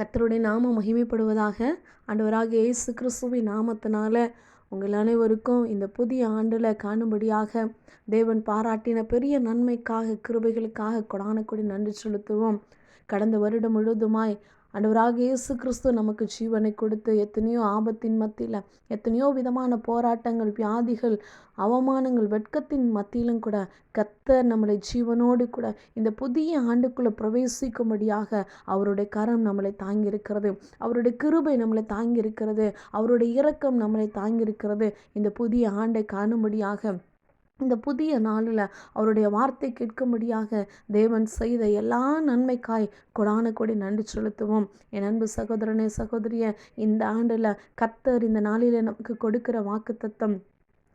கத்தருடைய நாமம் மகிமைப்படுவதாக ஆண்டவராக இயேசு கிறிஸ்துவின் நாமத்தினால உங்கள் அனைவருக்கும் இந்த புதிய ஆண்டில் காணும்படியாக தேவன் பாராட்டின பெரிய நன்மைக்காக கிருபைகளுக்காக கொடானக்குடி நன்றி செலுத்துவோம். கடந்த வருடம் முழுவதுமாய் ஆண்டவராக இயேசு கிறிஸ்து நமக்கு ஜீவனை கொடுத்து எத்தனையோ ஆபத்தின் மத்தியில் எத்தனையோ விதமான போராட்டங்கள் வியாதிகள் அவமானங்கள் வெட்கத்தின் மத்தியிலும் கூட கத்த நம்மளை ஜீவனோடு கூட இந்த புதிய ஆண்டுக்குள்ளே பிரவேசிக்கும்படியாக அவருடைய கரம் நம்மளை தாங்கியிருக்கிறது. அவருடைய கிருபை நம்மளை தாங்கியிருக்கிறது. அவருடைய இரக்கம் நம்மளை தாங்கியிருக்கிறது. இந்த புதிய ஆண்டை காணும்படியாக இந்த புதிய நாளில் அவருடைய வார்த்தை கேட்கும்படியாக தேவன் செய்த எல்லா நன்மைக்காய் கொடான கொடி நன்றி செலுத்துவோம். என் அன்பு சகோதரனே சகோதரிய இந்த ஆண்டில் கத்தர் இந்த நாளில் நமக்கு கொடுக்கிற வாக்குத்தத்தம்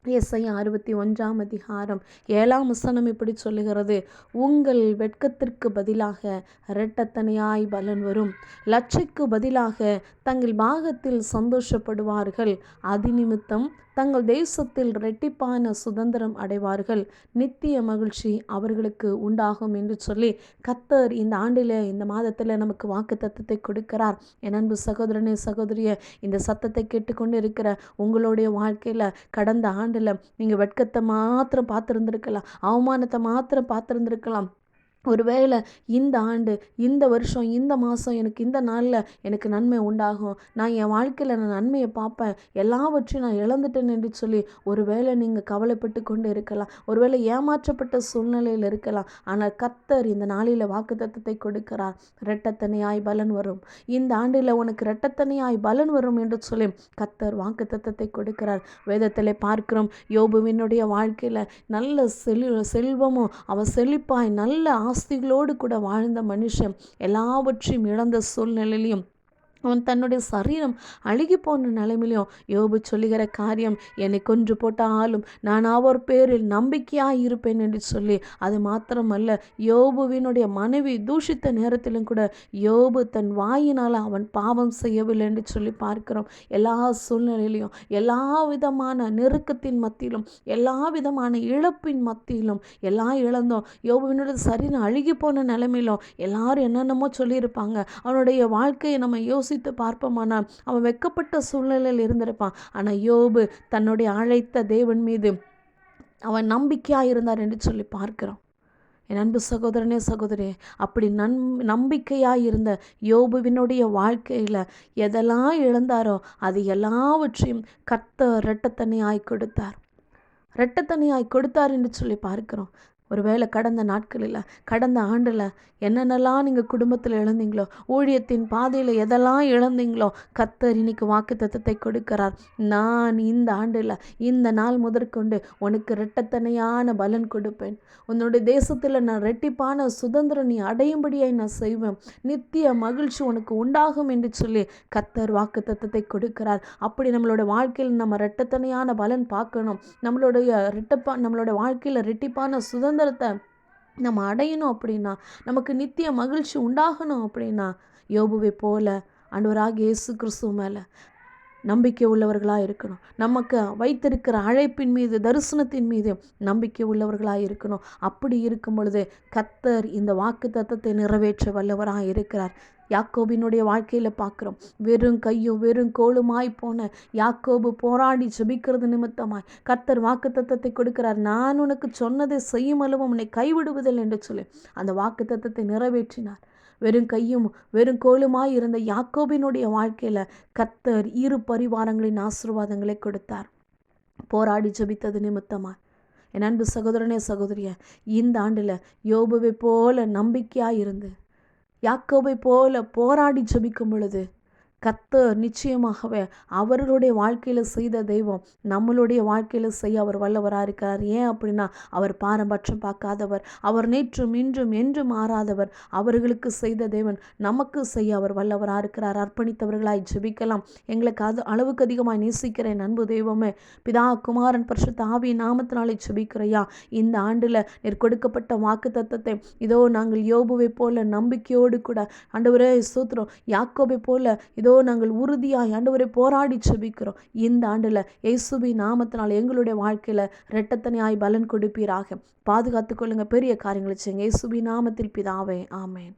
எஸ்ஐ அறுபத்தி ஒன்றாம் அதிகாரம் ஏழாம் வசனம் இப்படி சொல்லுகிறது. உங்கள் வெட்கத்திற்கு பதிலாக இரட்டத்தனையாய் பலன் வரும். லட்சைக்கு பதிலாக தங்கள் பாகத்தில் சந்தோஷப்படுவார்கள். அதிநிமித்தம் தங்கள் தேசத்தில் இரட்டிப்பான சுதந்திரம் அடைவார்கள். நித்திய மகிழ்ச்சி அவர்களுக்கு உண்டாகும் என்று சொல்லி கத்தர் இந்த ஆண்டில் இந்த மாதத்தில் நமக்கு வாக்கு தத்தத்தை கொடுக்கிறார். என் அன்பு சகோதரனே சகோதரிய இந்த சத்தத்தை கேட்டுக்கொண்டு இருக்கிற உங்களுடைய வாழ்க்கையில் கடந்த ஆண்டு ஆண்டில் நீங்கள் வெட்கத்தை மாத்திரம் பார்த்துருந்துருக்கலாம் அவமானத்தை மாத்திரம் பார்த்துருந்துருக்கலாம் ஒருவேளை இந்த ஆண்டு இந்த வருஷம் இந்த மாதம் எனக்கு இந்த நாளில் எனக்கு நன்மை உண்டாகும். நான் என் வாழ்க்கையில் நான் நன்மையை பார்ப்பேன். எல்லாவற்றையும் நான் இழந்துட்டேன் என்று சொல்லி ஒருவேளை நீங்கள் கவலைப்பட்டு கொண்டு இருக்கலாம். ஒருவேளை ஏமாற்றப்பட்ட சூழ்நிலையில் இருக்கலாம். ஆனால் கத்தர் இந்த நாளில் வாக்குத்தத்தத்தை கொடுக்கிறார். இரட்டத்தனையாய் பலன் வரும். இந்த ஆண்டில் உனக்கு இரட்டத்தனையாய் பலன் வரும் என்று சொல்லி கத்தர் வாக்குத்தத்தத்தை கொடுக்கிறார். வேதத்தில் பார்க்கிறோம் யோபுவினுடைய வாழ்க்கையில் நல்ல செல் செல்வமும் அவ செழிப்பாய் நல்ல ஆஸ்திகளோடு கூட வாழ்ந்த மனுஷன் எல்லாவற்றையும் இழந்த சூழ்நிலையிலையும் அவன் தன்னுடைய சரீரம் அழுகி போன நிலைமையிலையும் யோபு சொல்லுகிற காரியம் என்னை கொன்று போட்டாலும் நான் அவர் பேரில் நம்பிக்கையாக இருப்பேன் என்று சொல்லி அது மாத்திரமல்ல யோபுவினுடைய மனைவி தூஷித்த நேரத்திலும் கூட யோபு தன் வாயினால் அவன் பாவம் செய்யவில்லை என்று சொல்லி பார்க்கிறோம். எல்லா சூழ்நிலையிலையும் எல்லா விதமான நெருக்கத்தின் மத்தியிலும் எல்லா விதமான இழப்பின் மத்தியிலும் எல்லாம் இழந்தோம் யோபுவினுடைய சரீரம் அழுகி போன நிலைமையிலும் எல்லாரும் என்னென்னமோ சொல்லியிருப்பாங்க. அவனுடைய வாழ்க்கையை நம்ம யோசி யோசித்து பார்ப்போமானால் அவன் வெக்கப்பட்ட சூழ்நிலையில் இருந்திருப்பான். ஆனால் யோபு தன்னுடைய அழைத்த தேவன் மீது அவன் நம்பிக்கையாக இருந்தார் என்று சொல்லி பார்க்கிறோம் என் அன்பு சகோதரனே சகோதரி அப்படி நன் நம்பிக்கையாக இருந்த யோபுவினுடைய வாழ்க்கையில் எதெல்லாம் இழந்தாரோ அது எல்லாவற்றையும் கத்த ரெட்டத்தனியாய் கொடுத்தார். ரெட்டத்தனியாய் கொடுத்தார் என்று சொல்லி பார்க்கிறோம் ஒருவேளை கடந்த நாட்களில் கடந்த ஆண்டில் என்னென்னலாம் நீங்கள் குடும்பத்தில் இழந்தீங்களோ ஊழியத்தின் பாதையில் எதெல்லாம் இழந்தீங்களோ கத்தர் இன்னைக்கு வாக்கு தத்தத்தை கொடுக்கிறார். நான் இந்த ஆண்டில் இந்த நாள் முதற்கொண்டு உனக்கு ரெட்டத்தனையான பலன் கொடுப்பேன். உன்னுடைய தேசத்தில் நான் ரெட்டிப்பான சுதந்திரம் நீ அடையும்படியாய் நான் செய்வேன். நித்திய மகிழ்ச்சி உனக்கு உண்டாகும் என்று சொல்லி கத்தர் வாக்கு தத்துவத்தை கொடுக்கிறார். அப்படி நம்மளோட வாழ்க்கையில் நம்ம ரெட்டத்தனையான பலன் பார்க்கணும். நம்மளுடைய ரெட்டப்பா நம்மளோட வாழ்க்கையில் ரெட்டிப்பான சுதந்திரம் சுதந்திரத்தை நம்ம அடையணும் அப்படின்னா நமக்கு நித்திய மகிழ்ச்சி உண்டாகணும் அப்படின்னா யோபுவை போல ஆண்டவராக இயேசு கிறிஸ்துவ மேலே நம்பிக்கை உள்ளவர்களாக இருக்கணும். நமக்கு வைத்திருக்கிற அழைப்பின் மீது தரிசனத்தின் மீது நம்பிக்கை உள்ளவர்களாக இருக்கணும். அப்படி இருக்கும் பொழுது கத்தர் இந்த வாக்கு தத்தத்தை நிறைவேற்ற வல்லவராக இருக்கிறார். யாக்கோபினுடைய வாழ்க்கையில் பார்க்குறோம் வெறும் கையும் வெறும் கோளுமாய் போன யாக்கோபு போராடி ஜபிக்கிறது நிமித்தமாய் கர்த்தர் வாக்கு தத்தத்தை கொடுக்கிறார். நான் உனக்கு சொன்னதை செய்யும் அளவும் உன்னை கைவிடுவதில்லை என்று சொல்லி அந்த வாக்கு தத்தத்தை நிறைவேற்றினார். வெறும் கையும் வெறும் கோலுமாய் இருந்த யாக்கோபினுடைய வாழ்க்கையில் கத்தர் இரு பரிவாரங்களின் ஆசிர்வாதங்களை கொடுத்தார். போராடி ஜபித்தது நிமித்தமாக என் அன்பு சகோதரனே சகோதரிய இந்த ஆண்டில் யோபுவை போல நம்பிக்கையாக இருந்து யாக்கோபை போல போராடி ஜபிக்கும் பொழுது கத்தர் நிச்சயமாகவே அவர்களுடைய வாழ்க்கையில் செய்த தெய்வம் நம்மளுடைய வாழ்க்கையில் செய்ய அவர் வல்லவராக இருக்கிறார். ஏன் அப்படின்னா அவர் பாரபட்சம் பார்க்காதவர் அவர் நேற்றும் இன்றும் என்றும் மாறாதவர். அவர்களுக்கு செய்த தேவன் நமக்கு செய்ய அவர் வல்லவராக இருக்கிறார். அர்ப்பணித்தவர்களாய் ஜெபிக்கலாம். எங்களுக்கு அது அளவுக்கு அதிகமாக நேசிக்கிறேன் அன்பு தெய்வமே. பிதா குமாரன் பரிசு ஆவி நாமத்தினாலே ஜெபிக்கிறையா. இந்த ஆண்டில் நீர் கொடுக்கப்பட்ட வாக்கு தத்தத்தை இதோ நாங்கள் யோபுவை போல நம்பிக்கையோடு கூட ஆண்டவரே சூத்திரம் யாக்கோபை போல இதோ இதோ நாங்கள் உறுதியாக ஆண்டவரை போராடி செபிக்கிறோம். இந்த ஆண்டில் இயேசுபி நாமத்தினால் எங்களுடைய வாழ்க்கையில் ரெட்டத்தனையாய் பலன் கொடுப்பீராக. பாதுகாத்து கொள்ளுங்க. பெரிய காரியங்களை செய்யுங்க. இயேசுபி நாமத்தில் பிதாவே. ஆமேன்.